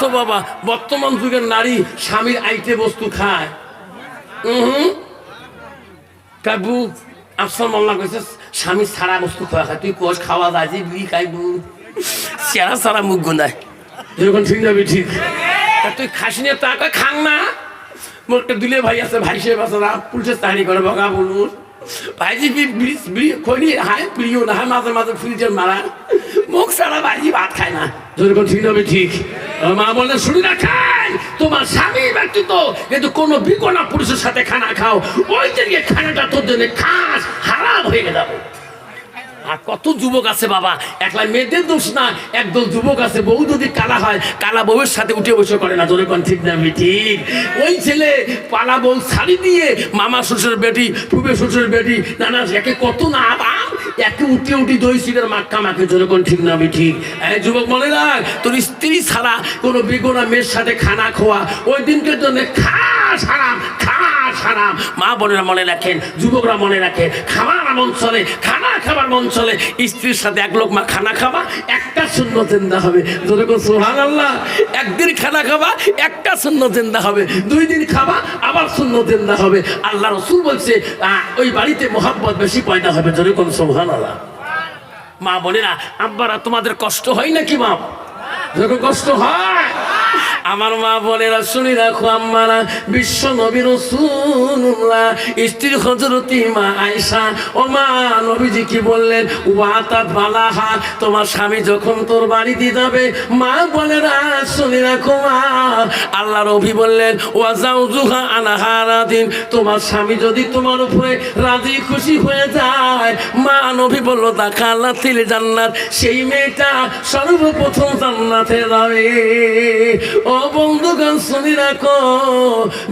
তো বাবা, বর্তমান যুগের নারী স্বামীর আইটে বস্তু খায়। হুম কাবু আফসার মোল্লা কইছে, স্বামী সারা বস্তু খাওয়া খায়। তুই কোষ খাওয়া যায় যে, বিড়ি খাইবু চেরা সারা মুখ গোনায় যখন ঠিক যাবি ঠিক। তা তুই খাস নিয়ে তা খাং না। মোর একটা দুলে ভাই আছে, ভাই সে রাত পুলিশের তাড়ি করে বগা বলুন। ভাইজি খনি হায়, প্রিয় না মাঝে মাঝে ফ্রিজের মারা। মুখ সারা ভাইজি ভাত খায় না। যখন ঠিক যাবে ঠিক। মা বলে শুনি না, খাই। তোমার স্বামী ব্যক্তিত্ব কিন্তু কোনো বিকোনা পুরুষের সাথে খানা খাও। ওই দিকে খানাটা তোর জন্য খাস, হারাম হয়ে যাবে আর কত যুবক আছে বাবা, একলা মেয়েদের দোষ না, একদল যুবক আছে, বউ যদি কালা হয়, কালা বউয়ের সাথে উঠে বসে করে না তোর কোন, ঠিক না ঠিক। ওই ছেলে পালা বউ শাড়ি দিয়ে মামা শ্বশুর বেটি ফুবে শ্বশুর বেটি, নানা, একে কত না আবাম একে উঠে উঠি দই সিটের মাক্কা মাকে জোরে কোন ঠিক না, আমি ঠিক। এই যুবক মনে রাখ তোর স্ত্রী ছাড়া কোনো বেগোনা মেয়ের সাথে খানা খোয়া, ওই দিনকে জন্য খা সারাম খা সারাম মা বোনেরা মনে রাখেন, যুবকরা মনে রাখে, খাবার মন চলে, খানা খাবার মন চলে, স্ত্রীর সাথে এক লোক মা খানা খাবা, একটা শূন্য জিন্দা হবে। যেরকম সোহান আল্লাহ একদিন খানা খাবা, একটা শূন্য জিন্দা হবে। দুই দিন খাবা, আবার শূন্য জিন্দা হবে। আল্লাহ রসুল বলছে ওই বাড়িতে মোহাম্মত বেশি পয়দা হবে। যেরকম সোহান আল্লাহ মা বোনেরা, আব্বারা তোমাদের কষ্ট হয় নাকি মা যখন কষ্ট হয়। আমার মা বলে শুনি রাখো আম্মারা, বিশ্ব নবী রসুল্লাহ স্ত্রী হজরতি মা আয়সা ও মা নবীজি কি বললেন? ওয়াতা বালাহা তোমার স্বামী যখন তোর বাড়িতে যাবে, মা বলে শুনি রাখো মা। আল্লাহ রবি বললেন ওয়াজাউ জুহা আনাহারা দিন তোমার স্বামী যদি তোমার উপরে রাজি খুশি হয়ে যায়, মা নবী বলল, দেখা আল্লাহ তিলে জান্নাত, সেই মেয়েটা সর্বপ্রথম জান্নাতে যাবে। ও বন্ধুগণ শুনি রাখো।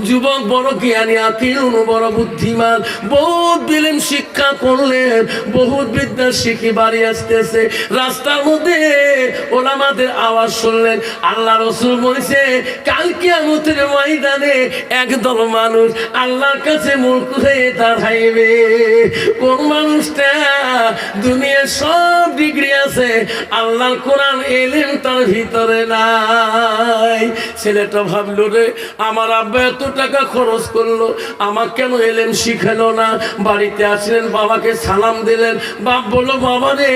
যুবক বড় জ্ঞানী আকিল বড় বুদ্ধিমান। বহুত দিলেন শিক্ষা করলেন, বহুত বিদ্যা শিখি বাড়ি আসতেছে। রাস্তার মধ্যে ওলামাদের আওয়াজ শুনলেন, আল্লাহ রসুল বলছে কালকে আমাদের ময়দানে একদল মানুষ আল্লাহর কাছে মূর্খ হয়ে দাঁড়াইবে। কোন মানুষটা দুনিয়ার সব ডিগ্রি আছে, আল্লাহর কোরআন এলেন তার ভিতরে নাই। ছেলেটা ভাবলো, রে, আমার আব্বা এত টাকা খরচ করল আমার কেন এলেন শিখালো না? বাড়িতে আসলেন, বাবাকে সালাম দিলেন। বাপ বলল, বাবা রে,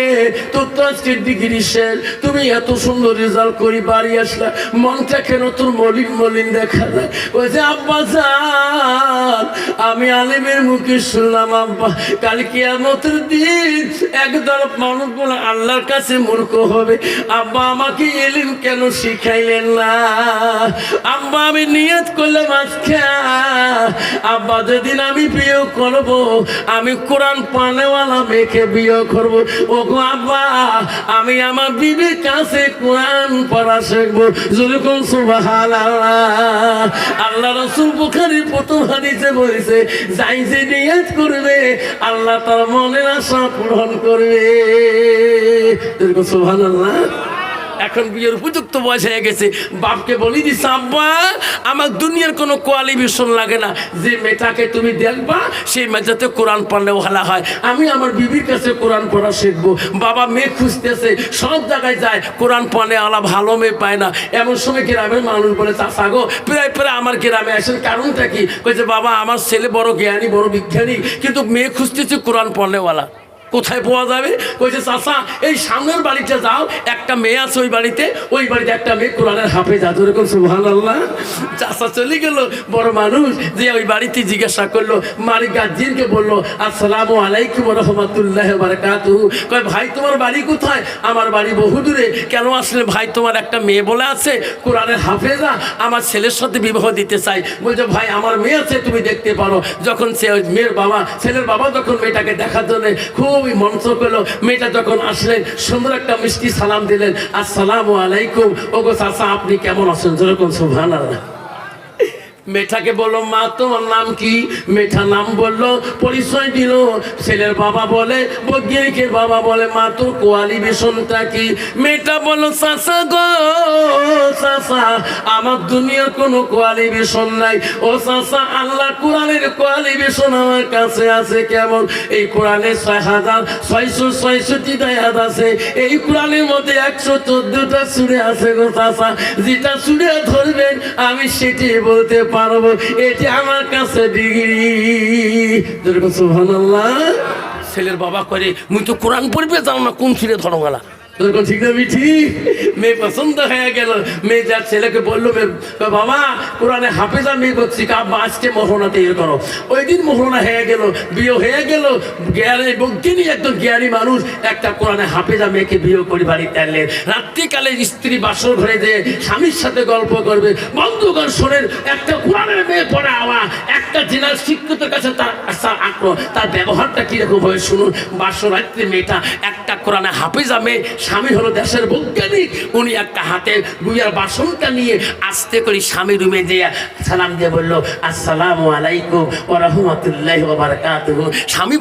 তোর তো আজকে ডিগ্রি শেষ। তুমি এত সুন্দর রেজাল্ট করি বাড়ি আসলা। মনটা কেন তোর মলিন মলিন দেখা যায়? ওই যে আব্বা যান, আমি আলিমের মুখে শুনলাম, আব্বা, কাল কিয়ামতের দিন একদল মানুষ বলে আল্লাহর কাছে মূর্খ হবে। আব্বা আমাকে এলিম কেন শিখাইলেন না? আব্বা, আমি নিয়ত করলাম আজকে। আব্বা, যেদিন আমি বিয়ে করব, আমি কোরআন পানেওয়ালা মেয়েকে বিয়ে করব। ও গো আব্বা, আমি আমার বিবির কাছে কোরআন পড়া শিখব। যেরকম সুবাহান আল্লাহ রসুল বুখারি প্রথম হাদিসে বলেছে, যাই যে নিয়ত করবে, আল্লাহ তার মনের আশা পূরণ করবে। যেরকম সুবহান আল্লাহ এখন বিয়ের উপযুক্ত বয়স হয়ে গেছে। বাপকে বলি দিস, আব্বা, আমার দুনিয়ার কোনো কোয়ালিফিকেশন লাগে না। যে মেয়েটাকে তুমি দেখবা, সেই মেয়েটাতে কোরআন পড়লে ভালো হয়। আমি আমার বিবির কাছে কোরআন পড়া শিখব। বাবা মেয়ে খুঁজতেছে, সব জায়গায় যায়, কোরআন পড়লে আলা ভালো মেয়ে পায় না। এমন সময় গ্রামের মানুষ বলে চাষা গো, প্রায় প্রায় আমার গ্রামে আসেন কারণটা কি? কইছে, বাবা, আমার ছেলে বড় জ্ঞানী, বড় বিজ্ঞানী, কিন্তু মেয়ে খুঁজতেছে কোরআন পড়লেওয়ালা কোথায় পাওয়া যাবে? কইছে চাষা এই সামনের বাড়িতে যাও, একটা মেয়ে আছে ওই বাড়িতে ওই বাড়িতে একটা মেয়ে কোরআনের হাফে যা এরকম সুহান আল্লাহ চাষা চলে গেল, বড় মানুষ যে ওই বাড়িতে জিজ্ঞাসা করল মারি গার্জিয়ানকে বলল, আসসালামু আলাইকুম রহমতুল্লাহ বারাকাতু। কয়, ভাই, তোমার বাড়ি কোথায়? আমার বাড়ি বহু দূরে। কেন আসলে ভাই, তোমার একটা মেয়ে বলে আছে, কোরআনের হাফেজা, আমার ছেলের সাথে বিবাহ দিতে চাই। বলছো, ভাই, আমার মেয়ে আছে, তুমি দেখতে পারো। যখন সে মেয়ের বাবা, ছেলের বাবা যখন মেয়েটাকে দেখার জন্য খুবই মঞ্চ পেল। মেয়েটা যখন আসলেন, সুন্দর একটা মিষ্টি সালাম দিলেন। আর সালাম আলাইকুম। ওগো চাচা, আপনি কেমন আছেন? যেরকম সুভান মেঠাকে বলল মা, তোমার নাম কি? মেঠা নাম বলল, পরিচয় দিল। ছেলের বাবা বলে বৈজ্ঞানিকের বাবা বলে, মা, তোর কোয়ালিফিকেশনটা কি? মেয়েটা বলল চাষা গো চাষা আমার দুনিয়ার কোনো কোয়ালিফিকেশন নাই। ও চাষা আল্লাহ কোরআনের কোয়ালিফিকেশন আমার কাছে আছে কেমন? এই কোরআনে ছয় হাজার ছয়শো ছয়ষট্টি দায়াত আছে। এই কোরআনের মধ্যে একশো চোদ্দটা সুরে আছে গো চাষা যেটা সুরে ধরবেন, আমি সেটি বলতে পারব, এটি আমার কাছে ডিগ্রি। যেরকম সুবহানাল্লাহ, ছেলের বাবা করে মুই তো কোরআন পড়বে জানো না, কোন ছেলে ধরো গেলা ঠিক না, মিঠি। মেয়ে পছন্দ হয়ে গেল। মেয়ে যার ছেলেকে বলল বাবা, কোরআনে হাফেজা মেয়ে করছি আজকে করো। ওই দিন মহরণা হয়ে গেল, বিয়ে হয়ে গেল, জ্ঞানী বজ্ঞানী একজন জ্ঞানী মানুষ একটা কোরআনে হাফেজা মেয়েকে বিয়ে রাত্রিকালে স্ত্রী বাসর ঘরে যে স্বামীর সাথে গল্প করবে। বন্ধুগণ শোনেন, একটা কোরআনের মেয়ে পড়ে আওয়া, একটা জেনার শিক্ষকের কাছে তার তার আগ্রহ, তার ব্যবহারটা কীরকম হয়, শুনুন। বাসর রাত্রি মেয়েটা একটা কোরআনে হাফেজা মেয়ে স্বামী হলো দেশের বৈজ্ঞানিক। উনি একটা হাতে গুইয়ার বাসনটা নিয়ে আস্তে করে স্বামী রুমে দিয়ে সালাম দিয়ে বলল, আসসালাম আলাইকুম ওয়া রাহমাতুল্লাহি ওয়া স্বামী